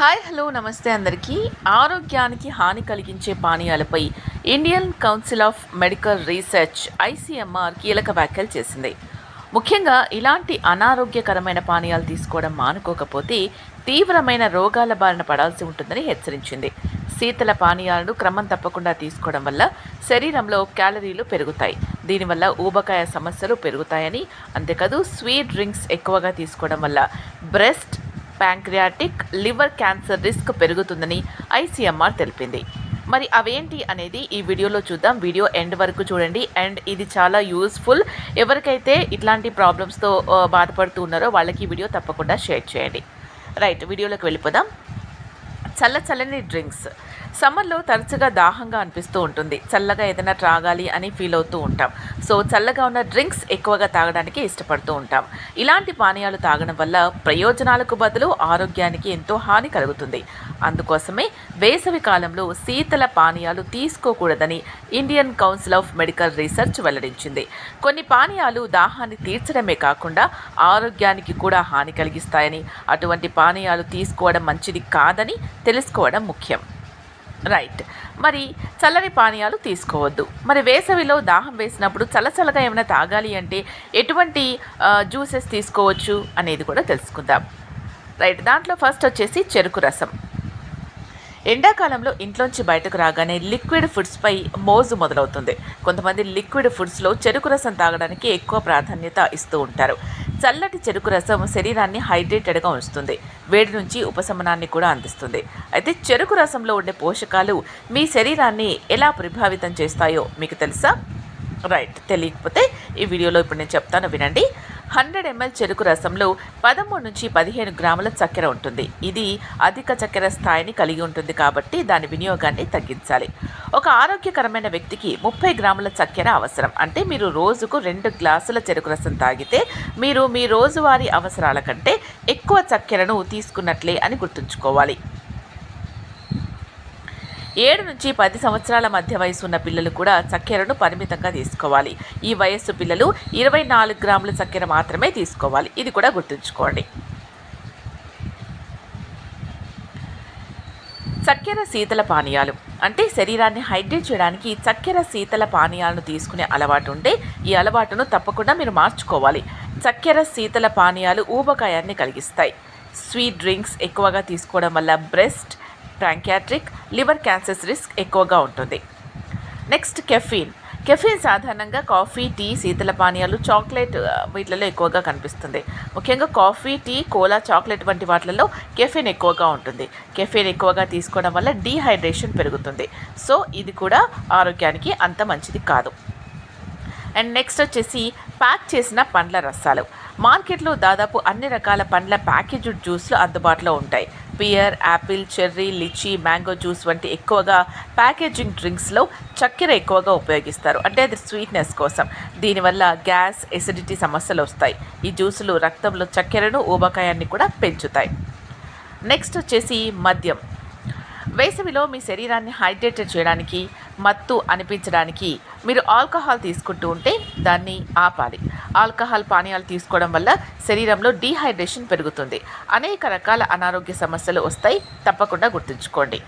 Hi hello నమస్తే అందరికీ. ఆరోగ్యానికి హాని కలిగించే పానీయాలపై Indian council of medical research ICMR కీలక వ్యాఖ్యలు చేసింది. ముఖ్యంగా ఇలాంటి అనారోగ్యకరమైన పానీయాలు తీసుకోవడం మానుకోకపోతే తీవ్రమైన రోగాల బారిన పడాల్సి ఉంటుందని హెచ్చరించింది. శీతల పానీయాలను క్రమం తప్పకుండా తీసుకోవడం వల్ల శరీరంలో క్యాలరీలు పెరుగుతాయి. దీనివల్ల ఊబకాయ సమస్యలు పెరుగుతాయని అంతేకాదు స్వీట్ డ్రింక్స్ ఎక్కువగా తీసుకోవడం వల్ల breast pancreatic liver cancer risk పెరుగుతుందని ఐసీఎంఆర్ తెలిపింది. మరి అవేంటి అనేది ఈ వీడియోలో చూద్దాం. వీడియో ఎండ్ వరకు చూడండి. అండ్ ఇది చాలా యూస్ఫుల్. ఎవరికైతే ఇట్లాంటి ప్రాబ్లమ్స్తో బాధపడుతూ ఉన్నారో వాళ్ళకి ఈ వీడియో తప్పకుండా షేర్ చేయండి. రైట్ వీడియోలోకి వెళ్ళిపోదాం. చల్ల చల్లని డ్రింక్స్. సమ్మర్లో తరచుగా దాహంగా అనిపిస్తూ ఉంటుంది. చల్లగా ఏదైనా త్రాగాలి అని ఫీల్ అవుతూ ఉంటాం. సో చల్లగా ఉన్న డ్రింక్స్ ఎక్కువగా తాగడానికి ఇష్టపడుతూ ఉంటాం. ఇలాంటి పానీయాలు తాగడం వల్ల ప్రయోజనాలకు బదులు ఆరోగ్యానికి ఎంతో హాని కలుగుతుంది. అందుకోసమే వేసవి కాలంలో శీతల పానీయాలు తీసుకోకూడదని Indian council of medical research వెల్లడించింది. కొన్ని పానీయాలు దాహాన్ని తీర్చడమే కాకుండా ఆరోగ్యానికి కూడా హాని కలిగిస్తాయని అటువంటి పానీయాలు తీసుకోవడం మంచిది కాదని తెలుసుకోవడం ముఖ్యం. రైట్ మరి చల్లని పానీయాలు తీసుకోవద్దు. మరి వేసవిలో దాహం వేసినప్పుడు చలచలగా ఏమైనా తాగాలి అంటే ఎటువంటి జ్యూసెస్ తీసుకోవచ్చు అనేది కూడా తెలుసుకుందాం. రైట్ దాంట్లో ఫస్ట్ వచ్చేసి చెరుకు రసం. ఎండాకాలంలో ఇంట్లోంచి బయటకు రాగానే లిక్విడ్ ఫుడ్స్పై మోజు మొదలవుతుంది. కొంతమంది లిక్విడ్ ఫుడ్స్లో చెరుకు రసం తాగడానికి ఎక్కువ ప్రాధాన్యత ఇస్తూ ఉంటారు. చల్లటి చెరుకు రసం శరీరాన్ని హైడ్రేటెడ్గా ఉంచుతుంది. వేడి నుంచి ఉపశమనాన్ని కూడా అందిస్తుంది. అయితే చెరుకు రసంలో ఉండే పోషకాలు మీ శరీరాన్ని ఎలా ప్రభావితం చేస్తాయో మీకు తెలుసా? రైట్ తెలియకపోతే ఈ వీడియోలో ఇప్పుడు నేను చెప్తాను వినండి. హండ్రెడ్ ఎంఎల్ చెరుకు రసంలో పదమూడు నుంచి పదిహేను గ్రాముల చక్కెర ఉంటుంది. ఇది అధిక చక్కెర స్థాయిని కలిగి ఉంటుంది కాబట్టి దాని వినియోగాన్ని తగ్గించాలి. ఒక ఆరోగ్యకరమైన వ్యక్తికి ముప్పై గ్రాముల చక్కెర అవసరం. అంటే మీరు రోజుకు రెండు గ్లాసుల చెరుకు రసం తాగితే మీరు మీ రోజువారీ అవసరాల కంటే ఎక్కువ చక్కెరను తీసుకున్నట్లే అని గుర్తుంచుకోవాలి. ఏడు నుంచి పది సంవత్సరాల మధ్య వయసు ఉన్న పిల్లలు కూడా చక్కెరను పరిమితంగా తీసుకోవాలి. ఈ వయస్సు పిల్లలు ఇరవై నాలుగు గ్రాముల చక్కెర మాత్రమే తీసుకోవాలి. ఇది కూడా గుర్తుంచుకోండి. చక్కెర శీతల పానీయాలు. అంటే శరీరాన్ని హైడ్రేట్ చేయడానికి చక్కెర శీతల పానీయాలను తీసుకునే అలవాటు ఉంటే ఈ అలవాటును తప్పకుండా మీరు మార్చుకోవాలి. చక్కెర శీతల పానీయాలు ఊబకాయాన్ని కలిగిస్తాయి. స్వీట్ డ్రింక్స్ ఎక్కువగా తీసుకోవడం వల్ల breast pancreatic liver cancers risk ఎక్కువగా ఉంటుంది. Next caffeine. కెఫీన్ సాధారణంగా కాఫీ టీ శీతల పానీయాలు చాక్లెట్ వీటిలలో ఎక్కువగా కనిపిస్తుంది. ముఖ్యంగా కాఫీ టీ కోలా చాక్లెట్ వంటి వాటిలలో కెఫీన్ ఎక్కువగా ఉంటుంది. కెఫీన్ ఎక్కువగా తీసుకోవడం వల్ల డీహైడ్రేషన్ పెరుగుతుంది. సో ఇది కూడా ఆరోగ్యానికి అంత మంచిది కాదు. అండ్ నెక్స్ట్ వచ్చేసి ప్యాక్ చేసిన పండ్ల రసాలు. మార్కెట్లో దాదాపు అన్ని రకాల పండ్ల ప్యాకేజ్డ్ జ్యూస్లు అందుబాటులో ఉంటాయి. Pear apple cherry lychee mango juice వంటి ఎక్కువగా ప్యాకేజింగ్ డ్రింక్స్లో చక్కెర ఎక్కువగా ఉపయోగిస్తారు. అంటే అది స్వీట్నెస్ కోసం. దీనివల్ల గ్యాస్ ఎసిడిటీ సమస్యలు వస్తాయి. ఈ జ్యూసులు రక్తంలో చక్కెరను ఊబకాయాన్ని కూడా పెంచుతాయి. నెక్స్ట్ వచ్చేసి మద్యం. వేసవిలో మీ శరీరాన్ని హైడ్రేటెడ్ చేయడానికి మత్తు అనిపించడానికి మీరు ఆల్కహాల్ తీసుకుంటూ ఉంటే దాన్ని ఆపాలి. ఆల్కహాల్ పానీయాలు తీసుకోవడం వల్ల శరీరంలో డీహైడ్రేషన్ పెరుగుతుంది. అనేక రకాల అనారోగ్య సమస్యలు వస్తాయి. తప్పకుండా గుర్తుంచుకోండి.